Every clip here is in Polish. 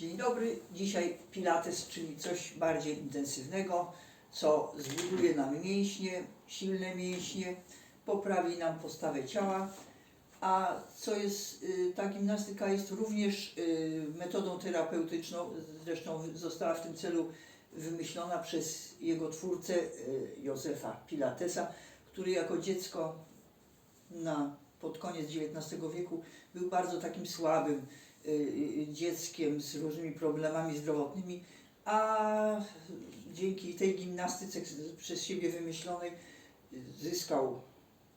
Dzień dobry. Dzisiaj Pilates, czyli coś bardziej intensywnego, co zbuduje nam mięśnie, silne mięśnie, poprawi nam postawę ciała. A co jest, y, ta gimnastyka jest również y, metodą terapeutyczną, zresztą została w tym celu wymyślona przez jego twórcę y, Józefa Pilatesa, który jako dziecko na, pod koniec XIX wieku był bardzo takim słabym dzieckiem z różnymi problemami zdrowotnymi, a dzięki tej gimnastyce przez siebie wymyślonej y, zyskał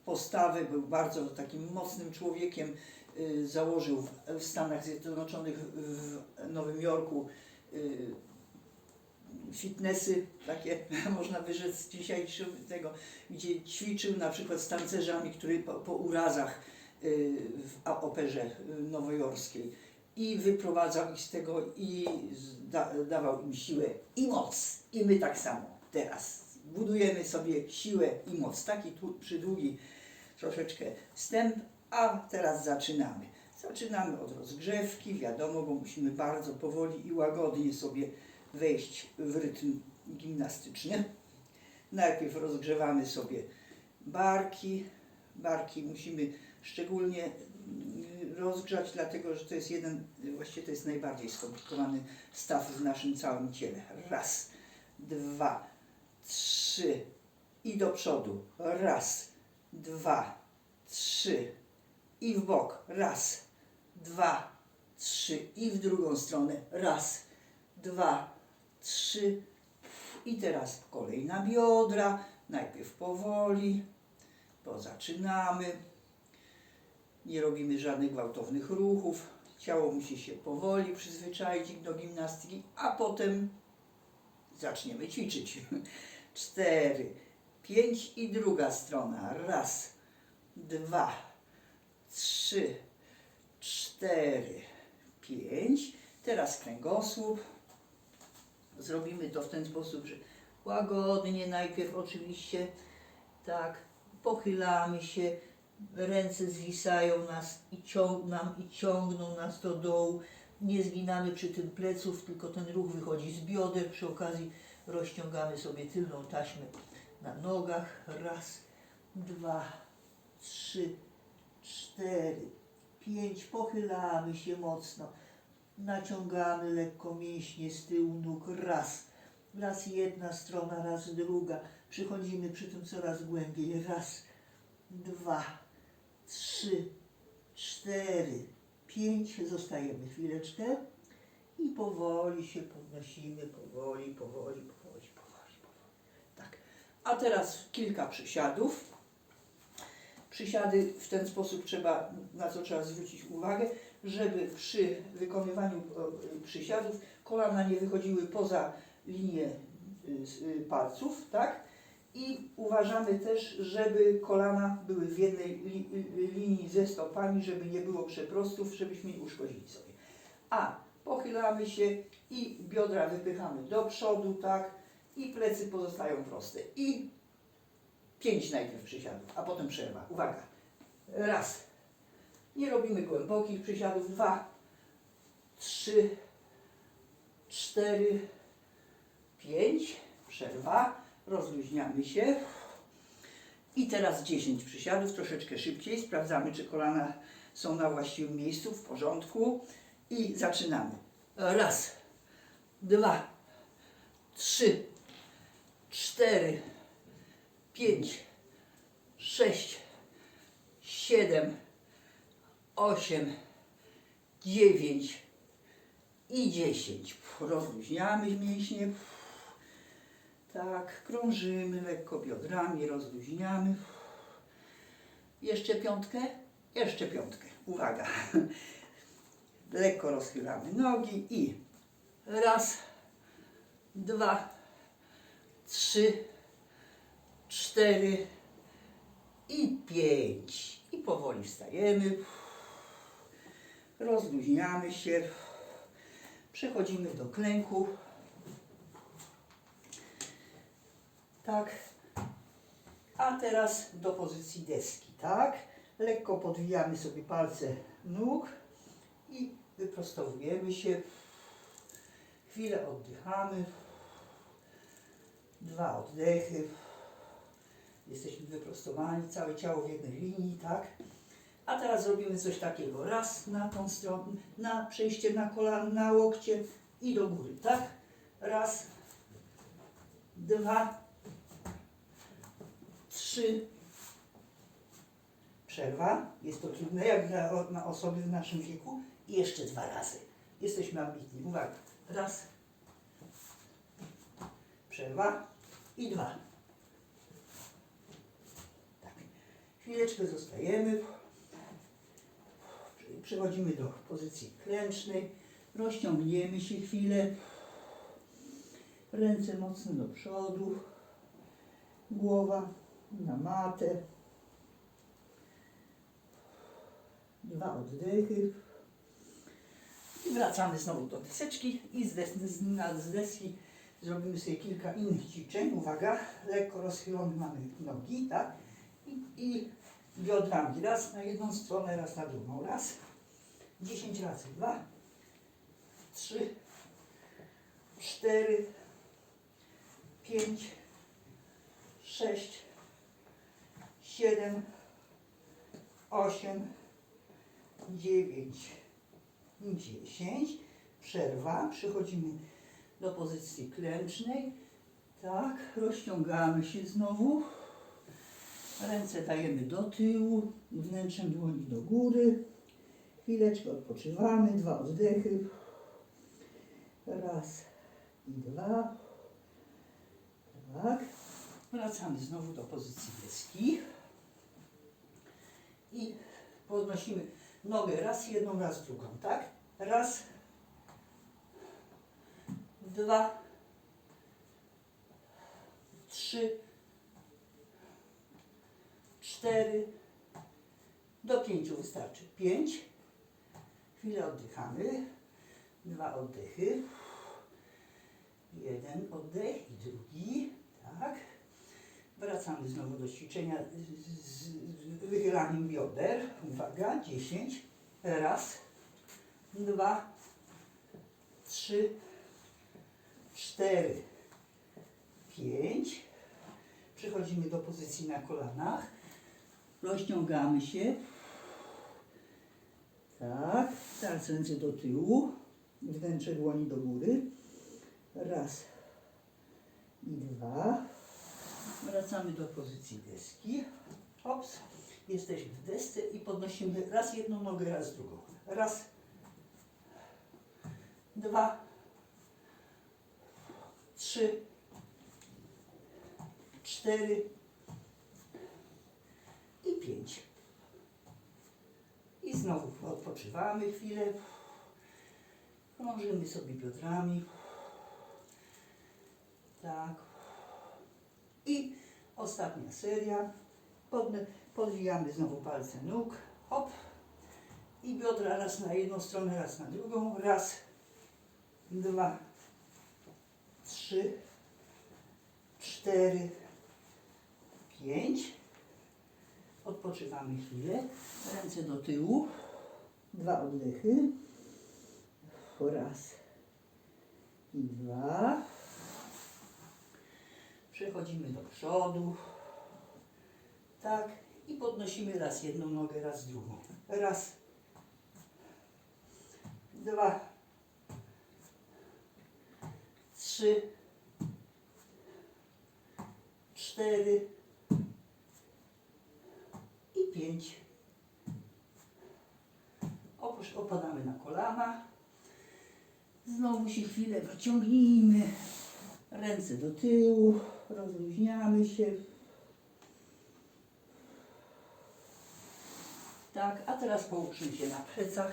postawę, był bardzo takim mocnym człowiekiem, y, założył w- Stanach Zjednoczonych, w Nowym Jorku y, fitnessy, takie można wyrzec dzisiaj tego, gdzie ćwiczył na przykład z tancerzami, który po, po urazach y, w operze y, nowojorskiej i wyprowadzał ich z tego i zda, dawał im siłę i moc. I my tak samo teraz budujemy sobie siłę i moc. Taki tu przydługi troszeczkę wstęp, a teraz zaczynamy. Zaczynamy od rozgrzewki, wiadomo, bo musimy bardzo powoli i łagodnie sobie wejść w rytm gimnastyczny. Najpierw rozgrzewamy sobie barki. Barki musimy szczególnie rozgrzać, dlatego że to jest jeden, właściwie to jest najbardziej skomplikowany staw w naszym całym ciele. Raz, dwa, trzy i do przodu. Raz, dwa, trzy i w bok. Raz, dwa, trzy i w drugą stronę. Raz, dwa, trzy i teraz kolej na biodra. Najpierw powoli, bo zaczynamy. Nie robimy żadnych gwałtownych ruchów. Ciało musi się powoli przyzwyczaić do gimnastyki, a potem zaczniemy ćwiczyć. Cztery, pięć i druga strona. Raz, dwa, trzy, cztery, pięć. Teraz kręgosłup. Zrobimy to w ten sposób, że łagodnie najpierw oczywiście, tak, pochylamy się, ręce zwisają nas i nam i ciągną nas do dołu. Nie zginamy przy tym pleców, tylko ten ruch wychodzi z bioder. Przy okazji rozciągamy sobie tylną taśmę na nogach. Raz, dwa, trzy, cztery, pięć. Pochylamy się mocno. Naciągamy lekko mięśnie z tyłu nóg. Raz. Raz jedna strona, raz druga. Przychodzimy przy tym coraz głębiej. Raz, dwa, trzy, cztery, pięć. Zostajemy chwileczkę i powoli się podnosimy. Powoli, powoli, powoli, powoli, powoli. Tak. A teraz kilka przysiadów. Przysiady w ten sposób trzeba, na co trzeba zwrócić uwagę, żeby przy wykonywaniu przysiadów kolana nie wychodziły poza linię y, y, palców, tak? I uważamy też, żeby kolana były w jednej li, linii ze stopami, żeby nie było przeprostów, żebyśmy nie uszkodzili sobie. A pochylamy się i biodra wypychamy do przodu, tak? I plecy pozostają proste. I pięć najpierw przysiadów, a potem przerwa. Uwaga. Raz. Nie robimy głębokich przysiadów. Dwa, trzy, cztery, pięć. Przerwa. Rozluźniamy się. I teraz 10 przysiadów, troszeczkę szybciej. Sprawdzamy, czy kolana są na właściwym miejscu, w porządku. I zaczynamy. Raz, dwa, trzy, cztery, pięć, sześć, siedem, osiem, dziewięć i dziesięć. Rozluźniamy mięśnie. Tak, krążymy lekko biodrami, rozluźniamy. Jeszcze piątkę? Jeszcze piątkę. Uwaga. Lekko rozchylamy nogi i raz, dwa, trzy, cztery i pięć. I powoli wstajemy. Rozluźniamy się. Przechodzimy do klęku. Tak. A teraz do pozycji deski, tak? Lekko podwijamy sobie palce nóg i wyprostowujemy się. Chwilę oddychamy. Dwa oddechy. Jesteśmy wyprostowani, całe ciało w jednej linii, tak? A teraz zrobimy coś takiego. Raz na tą stronę, na przejście na kolana, na łokcie i do góry, tak? Raz, dwa, trzy. Przerwa. Jest to trudne jak dla na osoby w naszym wieku. I jeszcze dwa razy. Jesteśmy ambitni. Uwaga. Raz. Przerwa. I dwa. Tak. Chwileczkę zostajemy. Przechodzimy do pozycji klęcznej. Rozciągniemy się chwilę. Ręce mocno do przodu. Głowa na matę. Dwa oddechy. I wracamy znowu do deseczki i z, des, z, z deski zrobimy sobie kilka innych ćwiczeń. Uwaga, lekko rozchylone mamy nogi, tak? I, i biodrami. Raz na jedną stronę, raz na drugą. Raz. 10 razy. Dwa. Trzy. Cztery. Pięć. Sześć. Siedem. Osiem. dziewięć, dziesięć, przerwa, przechodzimy do pozycji klęcznej, tak, rozciągamy się znowu, ręce dajemy do tyłu, wnętrzem dłoni do góry, chwileczkę odpoczywamy, dwa oddechy, raz i dwa, tak, wracamy znowu do pozycji deski i podnosimy nogę raz jedną, raz drugą, tak? Raz, dwa, trzy, cztery, do pięciu wystarczy. Pięć, chwilę oddychamy, dwa oddechy, jeden oddech i drugi? Wracamy znowu do ćwiczenia z, wychylaniem bioder. Uwaga, 10. Raz, dwa, trzy, cztery, pięć. Przechodzimy do pozycji na kolanach. Rozciągamy się. Tak. Teraz ręce do tyłu. Wnętrze dłoni do góry. Raz i dwa. Wracamy do pozycji deski. Hops. Jesteśmy w desce i podnosimy raz jedną nogę, raz drugą. Raz, dwa, trzy, cztery i pięć. I znowu odpoczywamy chwilę. Krążymy sobie biodrami. Tak. I ostatnia seria. Podne, podwijamy znowu palce nóg. Hop. I biodra raz na jedną stronę, raz na drugą. Raz, dwa, trzy, cztery, pięć. Odpoczywamy chwilę. Ręce do tyłu. Dwa oddechy. Raz i dwa. Przechodzimy do przodu. Tak. I podnosimy raz jedną nogę, raz drugą. Raz. Dwa. Trzy. Cztery. I pięć. Opadamy na kolana. Znowu się chwilę wyciągnijmy. Ręce do tyłu, rozluźniamy się. Tak, a teraz połóżmy się na plecach.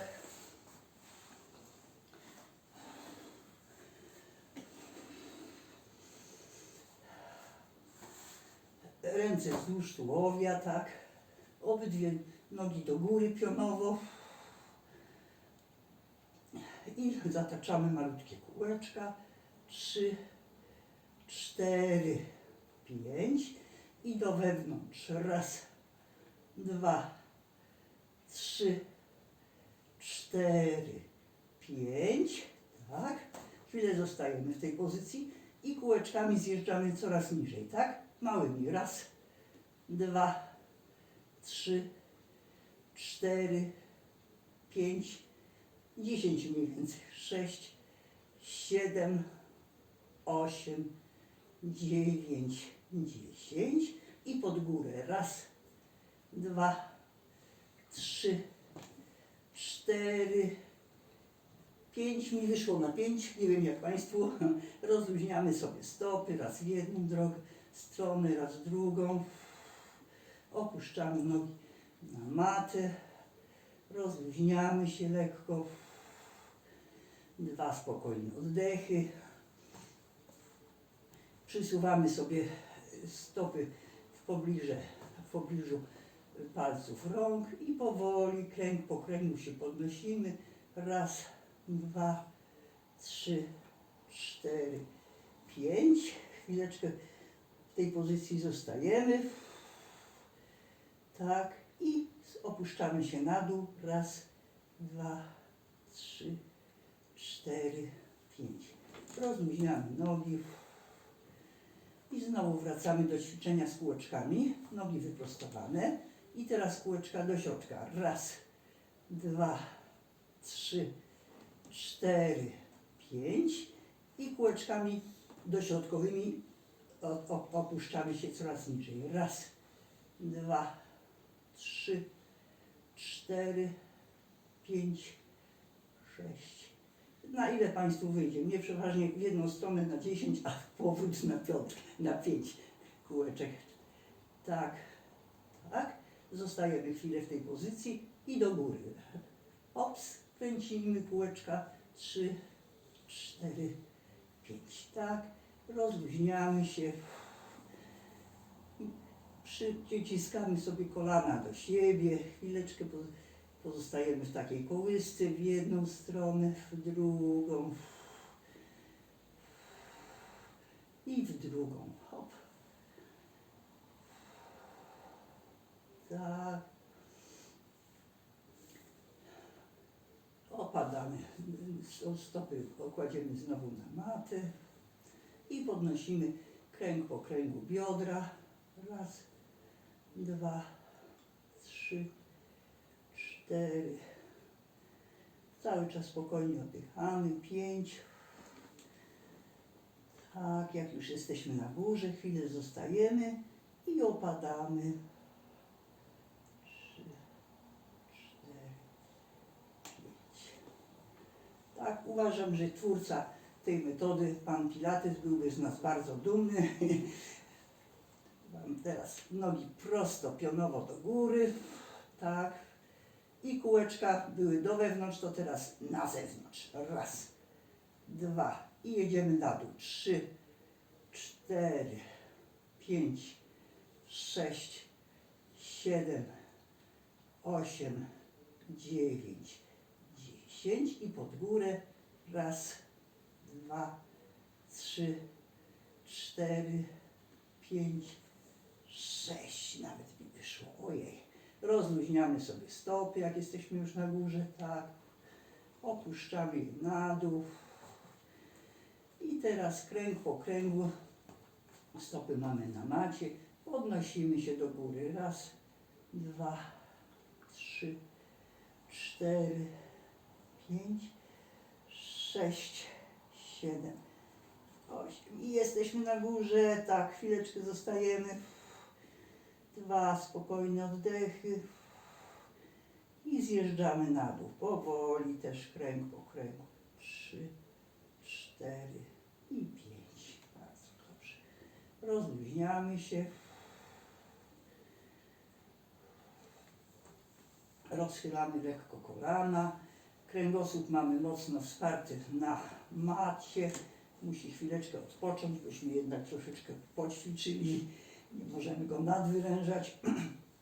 Ręce wzdłuż tułowia, tak. Obydwie nogi do góry pionowo. I zataczamy malutkie kółeczka. Trzy, cztery, pięć i do wewnątrz. Raz, dwa, trzy, cztery, pięć. Tak. Chwilę zostajemy w tej pozycji i kółeczkami zjeżdżamy coraz niżej, tak? Małymi. Raz, dwa, trzy, cztery, pięć, dziesięć mniej więcej. Sześć, siedem, osiem, dziewięć, dziesięć i pod górę. Raz, dwa, trzy, cztery, pięć mi wyszło na pięć, nie wiem jak Państwu. Rozluźniamy sobie stopy, raz w jedną drogę, stronę, raz w drugą. Opuszczamy nogi na matę, rozluźniamy się lekko. Dwa spokojne oddechy. Przysuwamy sobie stopy w pobliże, w pobliżu palców rąk i powoli kręg po kręgu się podnosimy. Raz, dwa, trzy, cztery, pięć. Chwileczkę w tej pozycji zostajemy. Tak. I opuszczamy się na dół. Raz, dwa, trzy, cztery, pięć. Rozluźniamy nogi. I znowu wracamy do ćwiczenia z kółeczkami. Nogi wyprostowane. I teraz kółeczka do środka. Raz, dwa, trzy, cztery, pięć. I kółeczkami dośrodkowymi opuszczamy się coraz niżej. Raz, dwa, trzy, cztery, pięć, sześć. Na ile Państwu wyjdzie? Mnie przeważnie w jedną stronę na 10, a w powrót na piąt, na 5 kółeczek. Tak, tak. Zostajemy chwilę w tej pozycji i do góry. Ops, kręcimy kółeczka. 3, 4, 5. Tak. Rozluźniamy się. Przyciskamy sobie kolana do siebie. Chwileczkę poz- pozostajemy w takiej kołysce w jedną stronę, w drugą. I w drugą. Hop. Tak. Opadamy. Sto- Stopy kładziemy znowu na matę i podnosimy kręg po kręgu biodra. Raz, dwa, trzy, cztery. Cały czas spokojnie oddychamy. Pięć. Tak, jak już jesteśmy na górze, chwilę zostajemy i opadamy. Trzy, cztery, pięć. Tak, uważam, że twórca tej metody, pan Pilates, byłby z nas bardzo dumny. Mam teraz nogi prosto, pionowo do góry. Tak. I kółeczka były do wewnątrz, to teraz na zewnątrz. Raz, dwa. I jedziemy na dół. Trzy, cztery, pięć, sześć, siedem, osiem, dziewięć, dziesięć. I pod górę. Raz, dwa, trzy, cztery, pięć, sześć. Nawet mi wyszło. Ojej. Rozluźniamy sobie stopy, jak jesteśmy już na górze, tak. Opuszczamy je na dół. I teraz kręg po kręgu. Stopy mamy na macie. Podnosimy się do góry. Raz, dwa, trzy, cztery, pięć, sześć, siedem, osiem. I jesteśmy na górze. Tak, chwileczkę zostajemy. Dwa spokojne oddechy. I zjeżdżamy na dół. Powoli też kręg po kręgu. Trzy, cztery i pięć. Bardzo dobrze. Rozluźniamy się. Rozchylamy lekko kolana. Kręgosłup mamy mocno wsparty na macie. Musi chwileczkę odpocząć, byśmy jednak troszeczkę poćwiczyli. Nie możemy go nadwyrężać.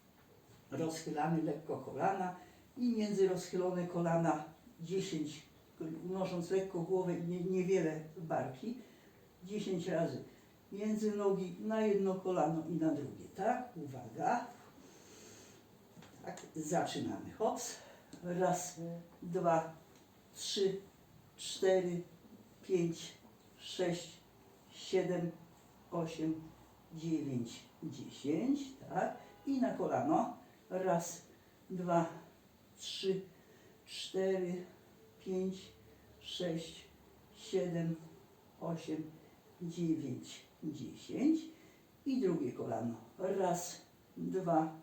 Rozchylamy lekko kolana i między rozchylone kolana 10, unosząc lekko głowę i nie, niewiele barki, 10 razy między nogi na jedno kolano i na drugie. Tak, uwaga. Tak, zaczynamy. Hops. Raz, dwa, trzy, cztery, pięć, sześć, siedem, osiem, dziewięć, dziesięć, tak? I na kolano. Raz, dwa, trzy, cztery, pięć, sześć, siedem, osiem, dziewięć, dziesięć. I drugie kolano. Raz, dwa,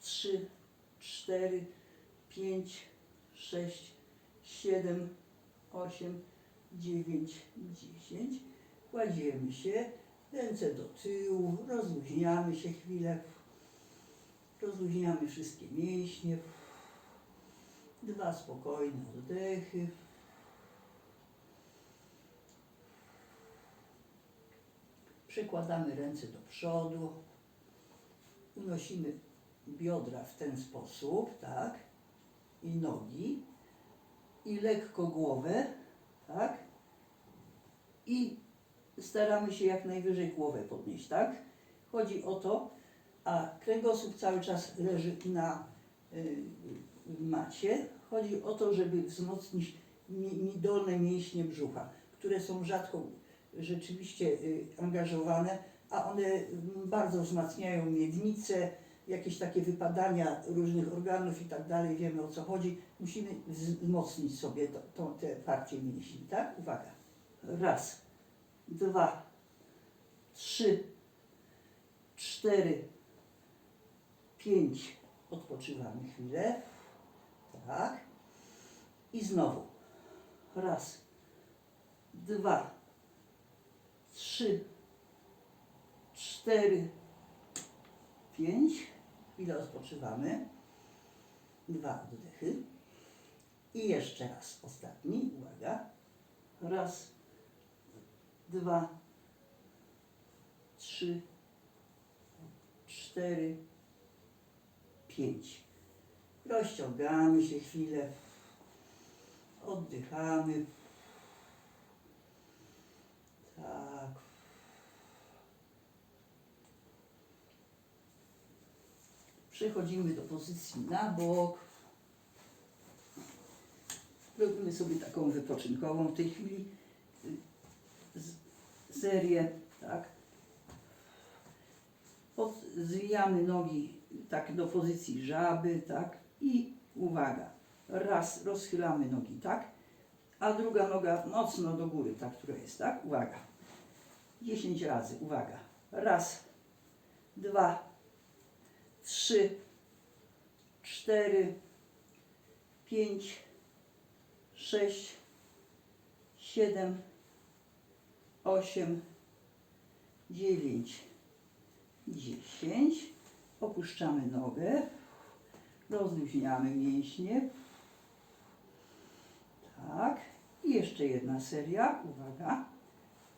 trzy, cztery, pięć, sześć, siedem, osiem, dziewięć, dziesięć. Kładziemy się, ręce do tyłu, rozluźniamy się chwilę. Rozluźniamy wszystkie mięśnie. Dwa spokojne oddechy. Przekładamy ręce do przodu. Unosimy biodra w ten sposób, tak? I nogi. I lekko głowę, tak? I staramy się jak najwyżej głowę podnieść, tak? Chodzi o to, a kręgosłup cały czas leży na y, macie. Chodzi o to, żeby wzmocnić mi, mi dolne mięśnie brzucha, które są rzadko rzeczywiście y, angażowane, a one bardzo wzmacniają miednicę, jakieś takie wypadania różnych organów i tak dalej, wiemy o co chodzi. Musimy wzmocnić sobie to, to, te partie mięśni, tak? Uwaga. Raz, dwa, trzy, cztery, pięć. Odpoczywamy chwilę. Tak. I znowu. Raz, dwa, trzy, cztery, pięć. Chwilę odpoczywamy. Dwa oddechy. I jeszcze raz ostatni. Uwaga. Raz, dwa, trzy, cztery, pięć. Rozciągamy się chwilę. Oddychamy. Tak. Przechodzimy do pozycji na bok. Robimy sobie taką wypoczynkową w tej chwili serię, tak. Pod, zwijamy nogi tak do pozycji żaby, tak. I uwaga, raz rozchylamy nogi, tak. A druga noga mocno do góry, ta, która jest, tak. Uwaga. 10 razy, uwaga. Raz, dwa, trzy, cztery, pięć, sześć, siedem, osiem, dziewięć, dziesięć. Opuszczamy nogę, rozluźniamy mięśnie. Tak. I jeszcze jedna seria. Uwaga.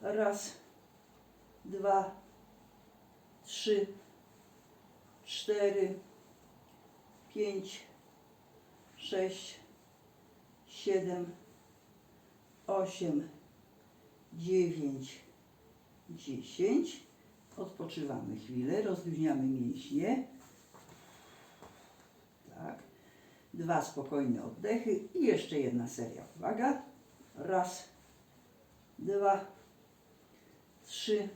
Raz, dwa, trzy, cztery, pięć, sześć, siedem, osiem, dziewięć, dziesięć. Odpoczywamy chwilę, rozluźniamy mięśnie. Tak. Dwa spokojne oddechy i jeszcze jedna seria. Uwaga. Raz, dwa, trzy,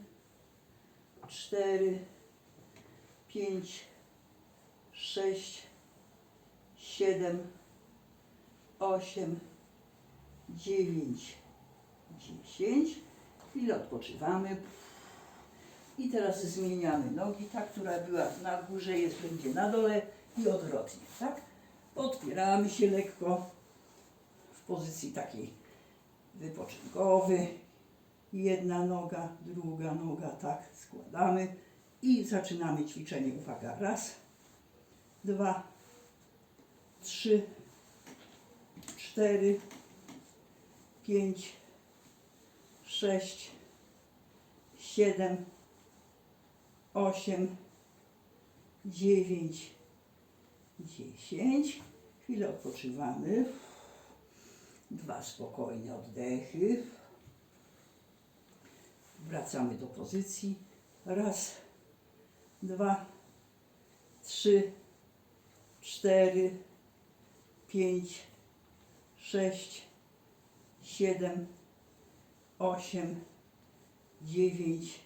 cztery, pięć, sześć, siedem, osiem, dziewięć, dziesięć. Chwilę odpoczywamy. I teraz zmieniamy nogi. Ta, która była na górze, jest będzie na dole i odwrotnie, tak? Podpieramy się lekko w pozycji takiej wypoczynkowej. Jedna noga, druga noga, tak, składamy i zaczynamy ćwiczenie. Uwaga, raz, dwa, trzy, cztery, pięć, sześć, siedem, osiem, dziewięć, dziesięć. Chwilę odpoczywamy. Dwa spokojne oddechy. Wracamy do pozycji. Raz, dwa, trzy, cztery, pięć, sześć, siedem, osiem, dziewięć,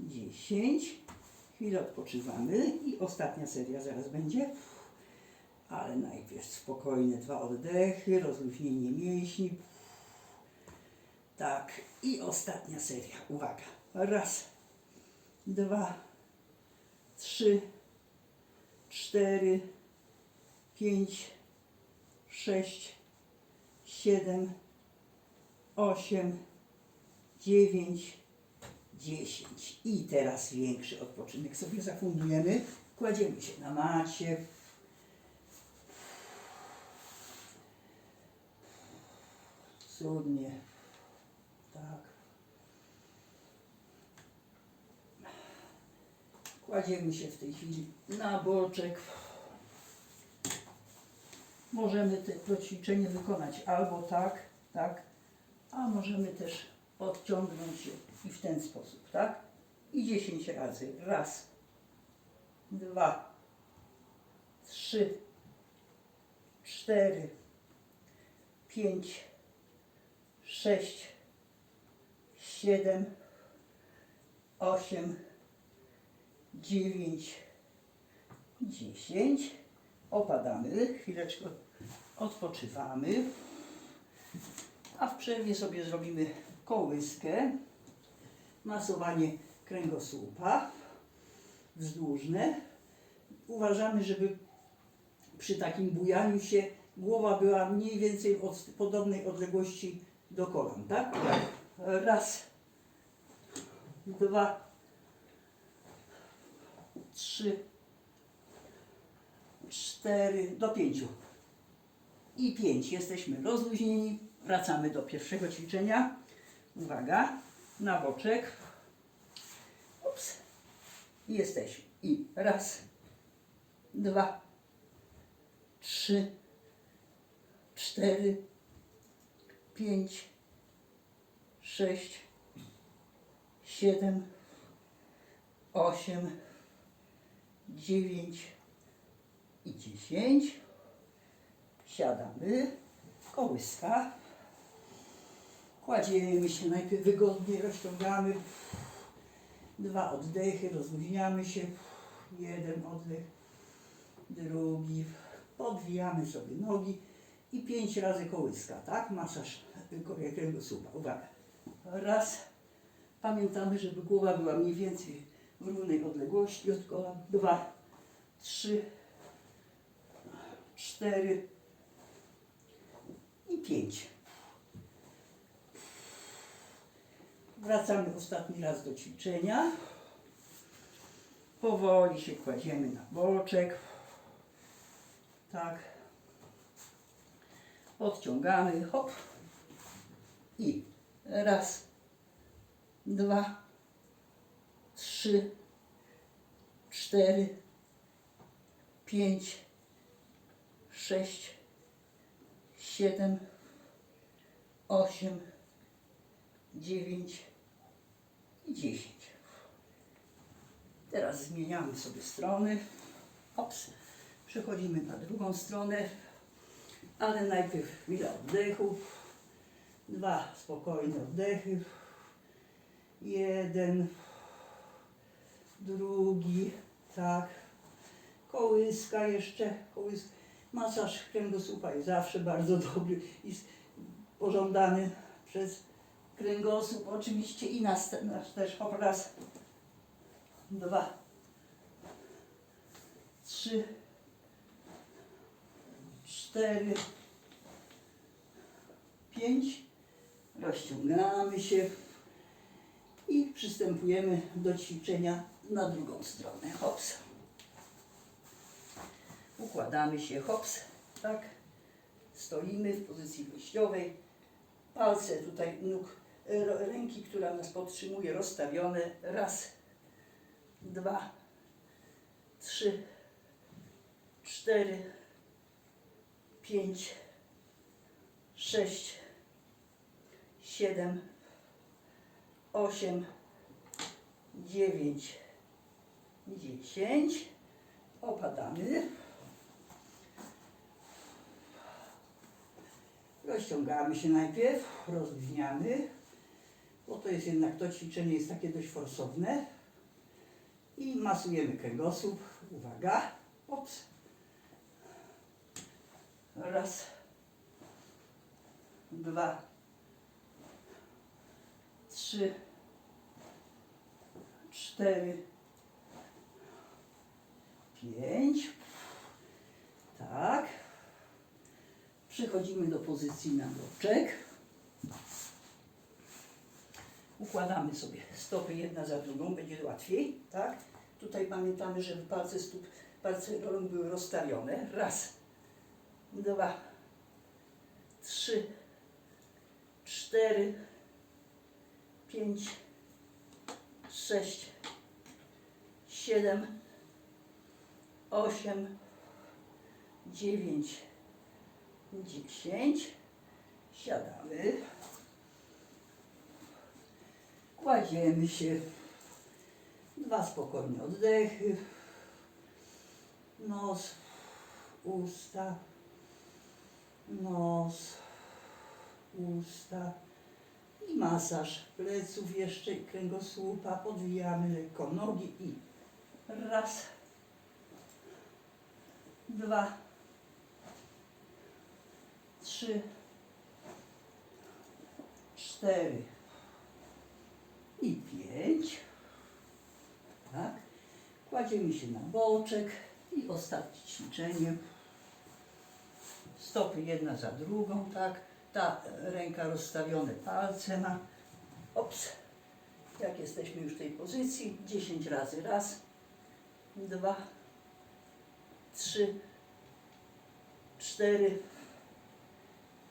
dziesięć. Chwilę odpoczywamy i ostatnia seria zaraz będzie. Ale najpierw spokojne dwa oddechy, rozluźnienie mięśni. Tak, i ostatnia seria. Uwaga. Raz, dwa, trzy, cztery, pięć, sześć, siedem, osiem, dziewięć, dziesięć. I teraz większy odpoczynek sobie zafundujemy. Kładziemy się na macie. Cudnie. Tak. Kładziemy się w tej chwili na boczek. Możemy te, to ćwiczenie wykonać albo tak, tak, a możemy też odciągnąć się i w ten sposób, tak? I 10 razy. Raz, dwa, trzy, cztery, pięć, sześć, siedem, osiem, dziewięć, dziesięć. Opadamy, chwileczkę odpoczywamy. A w przerwie sobie zrobimy kołyskę, masowanie kręgosłupa wzdłużne. Uważamy, żeby przy takim bujaniu się głowa była mniej więcej od podobnej odległości do kolan, tak? Raz, dwa, trzy, cztery, do pięciu. I pięć. Jesteśmy rozluźnieni. Wracamy do pierwszego ćwiczenia. Uwaga, na boczek. Ups. Jesteśmy. I raz, dwa, trzy, cztery, pięć, sześć, siedem, osiem, dziewięć i dziesięć. Siadamy, kołyska. Kładziemy się najpierw wygodnie, rozciągamy. Dwa oddechy, rozluźniamy się. Jeden oddech, drugi. Podwijamy sobie nogi i pięć razy kołyska, tak? Masaż kręgosłupa. Uwaga. Raz. Pamiętamy, żeby głowa była mniej więcej w równej odległości od kolan. Dwa, trzy, cztery i pięć. Wracamy ostatni raz do ćwiczenia. Powoli się kładziemy na boczek. Tak. Odciągamy, hop. I raz, dwa, trzy, cztery, pięć, sześć, siedem, osiem, dziewięć i dziesięć. Teraz zmieniamy sobie strony. Ops. Przechodzimy na drugą stronę, ale najpierw chwila oddechu. Dwa spokojne oddechy. Jeden, drugi, tak. Kołyska jeszcze, kołyska. Masaż kręgosłupa jest zawsze bardzo dobry i pożądany przez kręgosłup oczywiście i nas, te- nas też. Hop, raz, dwa, trzy, cztery, pięć. Rozciągamy się i przystępujemy do ćwiczenia na drugą stronę. Hops. Układamy się, hops, tak. Stoimy w pozycji wyjściowej. Palce tutaj nóg, ręki, która nas podtrzymuje, rozstawione. Raz, dwa, trzy, cztery, pięć, sześć, siedem, osiem, dziewięć, dziesięć. Opadamy. Rozciągamy się najpierw, rozluźniamy. Bo to jest jednak, to ćwiczenie jest takie dość forsowne. I masujemy kręgosłup. Uwaga. Ops. Raz. Dwa. Trzy. Cztery. Pięć. Tak. Przechodzimy do pozycji na boczek. Układamy sobie stopy jedna za drugą, będzie łatwiej, tak? Tutaj pamiętamy, żeby palce stóp, palce rąk były rozstawione. Raz, dwa, trzy, cztery, pięć, sześć, siedem, osiem, dziewięć, dziesięć. Siadamy. Kładziemy się. Dwa spokojne oddechy. Nos, usta, nos, usta i masaż pleców jeszcze i kręgosłupa. Podwijamy lekko nogi i raz, dwa, trzy, cztery i pięć. Tak. Kładziemy się na boczek i ostatnie ćwiczenie. Stopy jedna za drugą, tak. Ta ręka rozstawione palce ma. Ops. Jak jesteśmy już w tej pozycji, 10 razy. Raz, dwa, trzy, cztery,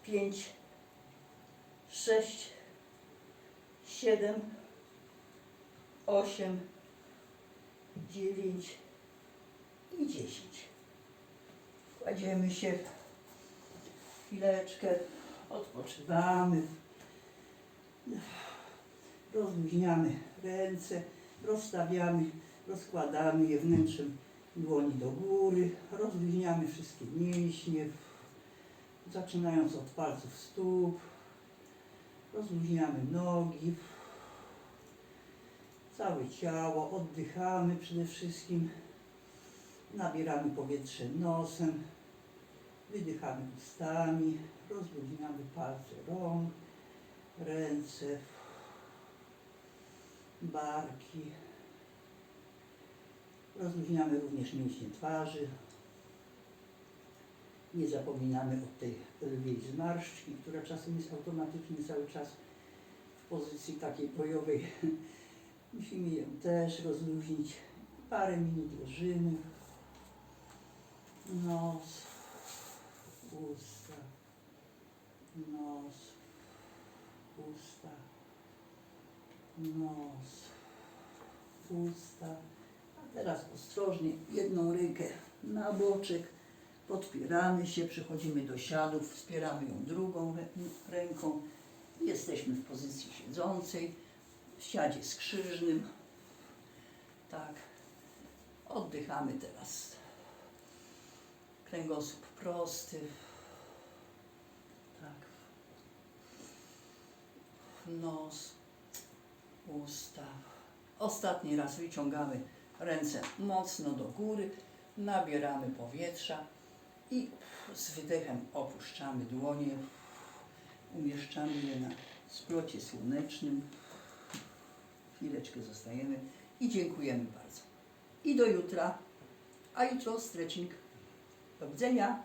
pięć, sześć, siedem, osiem, dziewięć i dziesięć. Kładziemy się chwileczkę, odpoczywamy, rozluźniamy ręce, rozstawiamy, rozkładamy je wnętrzem dłoni do góry, rozluźniamy wszystkie mięśnie, zaczynając od palców stóp, rozluźniamy nogi, całe ciało, oddychamy przede wszystkim, nabieramy powietrze nosem, wydychamy ustami, rozluźniamy palce rąk, ręce, barki, rozluźniamy również mięśnie twarzy, nie zapominamy o tej lwiej zmarszczki, która czasem jest automatycznie cały czas w pozycji takiej bojowej. Musimy ją też rozluźnić. Parę minut leżymy. Nos, usta, nos, usta, nos, usta. A teraz ostrożnie jedną rękę na boczek. Podpieramy się, przechodzimy do siadów, wspieramy ją drugą rę- ręką. Jesteśmy w pozycji siedzącej, w siadzie skrzyżnym. Tak. Oddychamy teraz. Kręgosłup prosty. Tak. Nos, usta. Ostatni raz wyciągamy ręce mocno do góry, nabieramy powietrza i z wydechem opuszczamy dłonie, umieszczamy je na splocie słonecznym. Chwileczkę zostajemy i dziękujemy bardzo. I do jutra, a jutro stretching. Do widzenia.